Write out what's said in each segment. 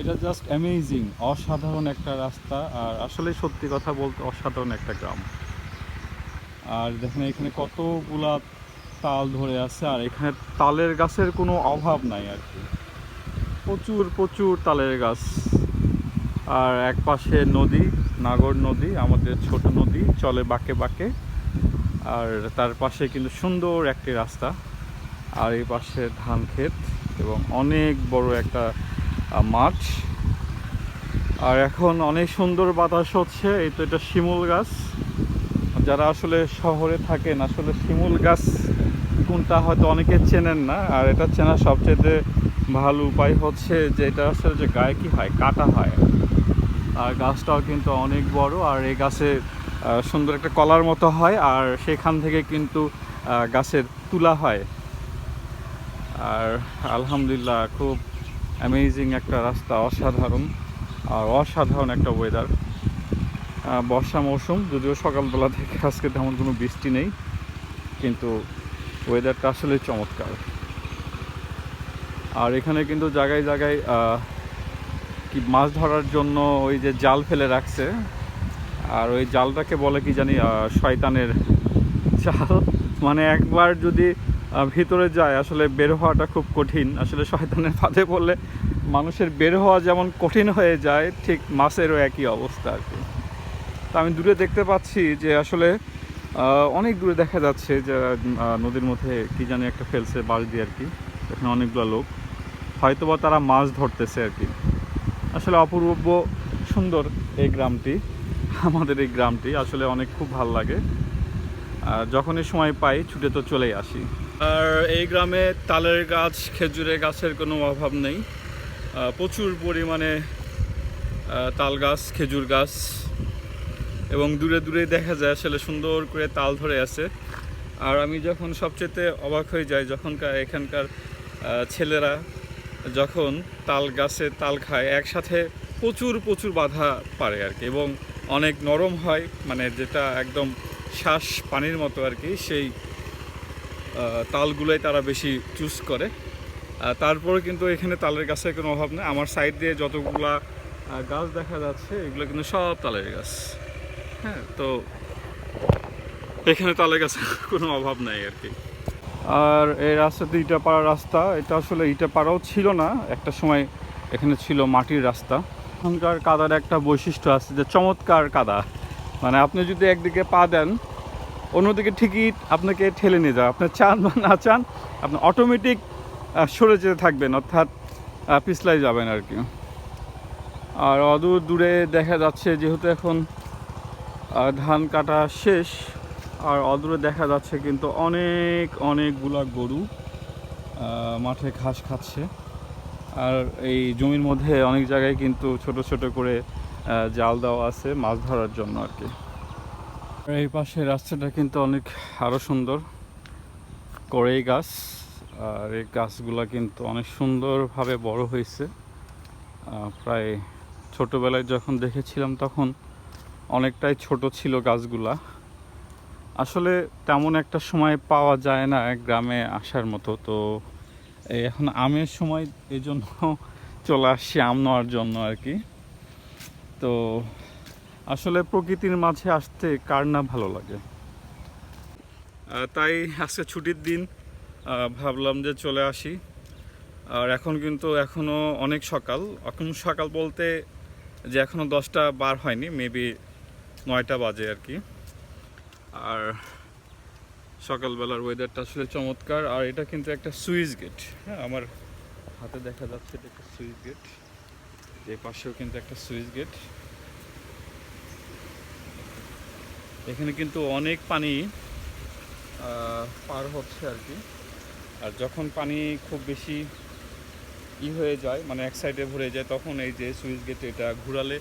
এটা just amazing অসাধারণ একটা রাস্তা, আর আসলে সত্যি কথা বলতে অসাধারণ একটা গ্রাম। আর দেখেন এখানে কতগুলা তাল ধরে আছে, আর এখানে তালের গাছের কোনো অভাব নাই আর কি। প্রচুর প্রচুর তালের গাছ। আর এক পাশে নদী, নাগর নদী, আমাদের ছোট নদী, চলে বাঁকে বাঁকে। আর তার পাশে কিন্তু সুন্দর একটি রাস্তা। আর এই পাশে ধান ক্ষেত এবং অনেক বড় একটা মাঠ আর এখন অনেক সুন্দর বাতাস হচ্ছে, এই তো এটা শিমুল গাছ। যারা আসলে শহরে থাকেন, আসলে শিমুল গাছ কোনটা হয়তো অনেকে চেনেন না, আর এটা চেনার সবচেয়ে ভালো উপায় হচ্ছে যে এটা আসলে যে গায়ে কি হয়, কাটা হয়। আর গাছটাও কিন্তু অনেক বড়, আর এই গাছে সুন্দর একটা কলার মতো হয়, আর সেখান থেকে কিন্তু গাছের তুলা হয়। আর আলহামদুলিল্লাহ, খুব অ্যামেজিং একটা রাস্তা, অসাধারণ আর অসাধারণ একটা ওয়েদার বর্ষা মৌসুম, যদিও সকালবেলা থেকে আজকে তেমন কোনো বৃষ্টি নেই, কিন্তু ওয়েদারটা আসলে চমৎকার। আর এখানে কিন্তু জায়গায় জায়গায় কি মাছ ধরার জন্য ওই যে জাল ফেলে রাখছে, আর ওই জালটাকে বলে কি জানি শয়তানের জাল। মানে একবার যদি ভিতরে যায়, আসলে বের হওয়াটা খুব কঠিন। আসলে শয়তানের ফাঁদে পড়লে মানুষের বের হওয়া যেমন কঠিন হয়ে যায়, ঠিক মাছেরও একই অবস্থা আর কি। তা আমি দূরে দেখতে পাচ্ছি যে আসলে অনেক দূরে দেখা যাচ্ছে যে নদীর মধ্যে কি জানি একটা ফেলছে বাঁশ দিয়ে আর কি, এখানে অনেকগুলো লোক। হয়তোবা তারা মাছ ধরতেছে আর কি। আসলে অপূর্ব সুন্দর এই গ্রামটি, আমাদের এই গ্রামটি, আসলে অনেক খুব ভালো লাগে। আর যখনই সময় পাই, ছুটে তো চলেই আসি। আর এই গ্রামে তালের গাছ, খেজুরের গাছের কোনো অভাব নেই। প্রচুর পরিমাণে তাল গাছ, খেজুর গাছ। এবং দূরে দূরে দেখা যায় আসলে সুন্দর করে তাল ধরে আছে। আর আমি যখন সবচেয়ে অবাক হয়ে যাই, যখনকার এখানকার ছেলেরা যখন তাল গাছে তাল খায়, একসাথে প্রচুর প্রচুর বাধা পারে আর কি এবং অনেক নরম হয় মানে যেটা একদম শ্বাস পানির মতো আর কি সেই তালগুলোই তারা বেশি চুজ করে। তারপরে কিন্তু এখানে তালের গাছের কোনো অভাব নেই। আমার সাইড দিয়ে যতগুলা গাছ দেখা যাচ্ছে, এগুলো কিন্তু সব তালের গাছ। হ্যাঁ তো এখানে তালের গাছের কোনো অভাব নাই আর কি। আর এই রাস্তাতে ইটাপাড়া রাস্তা, এটা আসলে ইটাপাড়াও ছিল না। একটা সময় এখানে ছিল মাটির রাস্তা। এখানকার কাদার একটা বৈশিষ্ট্য আছে যে চমৎকার কাদা। মানে আপনি যদি একদিকে পা দেন অন্যদিকে টিকিট আপনাকে ঠেলে নিয়ে যাবে আপনি চান বা না চান, আপনি অটোমেটিক সরে যেতে থাকবেন, অর্থাৎ পিছলাই যাবেন আর কি। আর অদূর দূরে দেখা যাচ্ছে যেহেতু এখন ধান কাটা শেষ, আর অদূরে দেখা যাচ্ছে কিন্তু অনেক, অনেকগুলা গরু মাঠে ঘাস খাচ্ছে। আর এই জমির মধ্যে অনেক জায়গায় কিন্তু ছোট ছোট করে জাল দেওয়া আছে মাছ ধরার জন্য আর কি। এই পাশে রাস্তাটা কিন্তু অনেক আরও সুন্দর। কড়াই গাছ, আর এই গাছগুলা কিন্তু অনেক সুন্দরভাবে বড় হয়েছে। প্রায় ছোটোবেলায় যখন দেখেছিলাম তখন অনেকটাই ছোট ছিল গাছগুলা। আসলে তেমন একটা সময় পাওয়া যায় না গ্রামে আসার মতো। তো এখন আমের সময় এই জন্য চলে আসছি আম নেওয়ার জন্য আর কি। তো আসলে প্রকৃতির মাঝে আসতে কার না ভালো লাগে? তাই আজকে ছুটির দিন ভাবলাম যে চলে আসি। আর এখন কিন্তু এখনও অনেক সকাল। এখন সকাল বলতে যে এখনও দশটা বার হয়নি মেবি নয়টা বাজে আর কি। আর সকালবেলার ওয়েদারটা আসলে চমৎকার। আর এটা কিন্তু একটা সুইচ গেট হ্যাঁ আমার হাতে দেখা যাচ্ছে এটা একটা সুইচ গেট যে পাশেও কিন্তু একটা সুইচ গেট এখানে কিন্তু অনেক পানি পার হচ্ছে আর কি। আর যখন পানি খুব বেশি ই হয়ে যায় মানে এক সাইডে ভরে যায়, তখন এই যে সুইচ গেট এটা ঘুরালে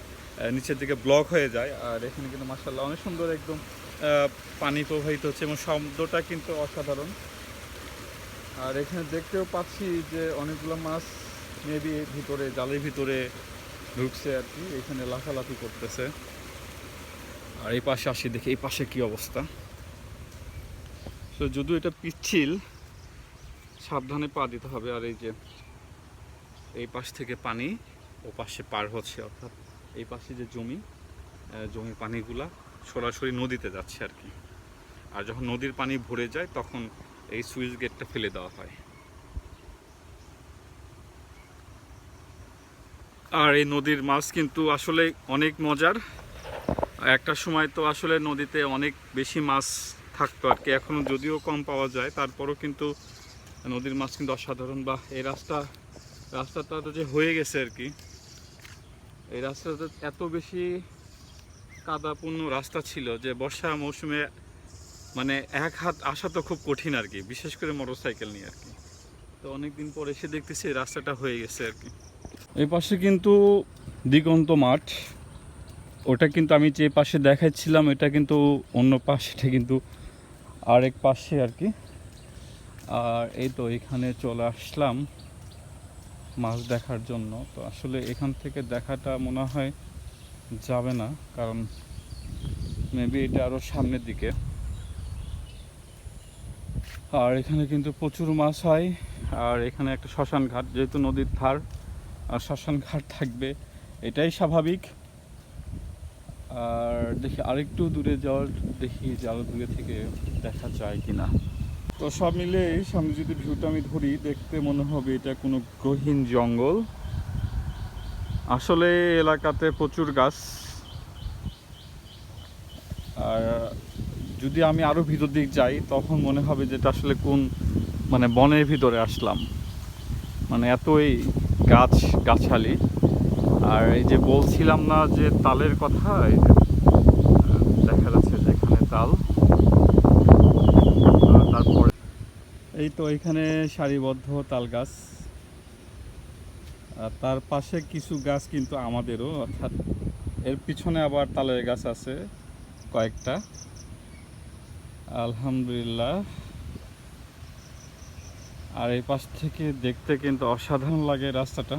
নিচের দিকে ব্লক হয়ে যায়। আর এখানে কিন্তু মার্শাল্লাহ অনেক সুন্দর একদম পানি প্রবাহিত হচ্ছে এবং শব্দটা কিন্তু অসাধারণ। আর এখানে দেখতেও পাচ্ছি যে অনেকগুলো মাছ মেবি ভিতরে, জালের ভিতরে ঢুকছে আর কি, এখানে লাফালাফি করতেছে। আর এই পাশে আসি দেখি, এই পাশে কি অবস্থা? তো যদিও এটা পিচ্ছিল, সাবধানে পা দিতে হবে আর এই যে এই পাশ থেকে পানি ও পাশে পার হচ্ছে, অর্থাৎ এই পাশে যে জমি জমির পানিগুলা সরাসরি নদীতে যাচ্ছে আর কি। আর যখন নদীর পানি ভরে যায়, তখন এই সুইচ গেটটা ফেলে দেওয়া হয়। আর এই নদীর মাছ কিন্তু আসলে অনেক মজার। একটা সময় তো আসলে নদীতে অনেক বেশি মাছ থাকতো আর কি। এখনও যদিও কম পাওয়া যায়, তারপরও কিন্তু নদীর মাছ কিন্তু অসাধারণ বা এই রাস্তা, রাস্তাটা তো যে হয়ে গেছে আর কি। এই রাস্তাটা এত বেশি কাদাপূর্ণ রাস্তা ছিল যে বর্ষা মৌসুমে মানে এক হাত আসা তো খুব কঠিন আর কি, বিশেষ করে মোটর সাইকেল নিয়ে আর কি। তো অনেকদিন পর এসে দেখতেছি রাস্তাটা হয়ে গেছে আর কি। এই পাশে কিন্তু দিগন্ত মাঠ। ওটা কিন্তু আমি যে পাশে দেখাচ্ছিলাম, এটা কিন্তু অন্য পাশেটা কিন্তু আরেক পাশে আর কি। আর এই তো এখানে চলে আসলাম মাছ দেখার জন্য। তো আসলে এখান থেকে দেখাটা মনে হয় যাবে না, কারণ মেবি এটা আরও সামনের দিকে। আর এখানে কিন্তু প্রচুর মাছ হয়, আর এখানে একটা শ্মশান ঘাট যেহেতু নদীর ধার, আর শ্মশান ঘাট থাকবে, এটাই স্বাভাবিক। আর দেখি আরেকটু দূরে যাওয়ার দেখি যে দূরে থেকে দেখা যায় কিনা। তো সব মিলে সামনে যদি ভিউটা আমি ধরি, দেখতে মনে হবে এটা কোনো গহীন জঙ্গল। আসলে এলাকাতে প্রচুর গাছ। আর যদি আমি আরও ভিতর দিক যাই, তখন মনে হবে যে এটা আসলে কোন মানে বনের ভিতরে আসলাম। মানে এতই গাছ, গাছালি। আর এই যে বলছিলাম না যে তালের কথা, এই দেখা যাচ্ছে যে এখানে তাল। তারপরে এই তো এখানে সারিবদ্ধ তাল গাছ। তার পাশে কিছু গাছ কিন্তু আমাদেরও, অর্থাৎ এর পিছনে আবার তালের গাছ আছে, কয়েকটা। আলহামদুলিল্লাহ। আর এই পাশ থেকে দেখতে কিন্তু অসাধারণ লাগে রাস্তাটা।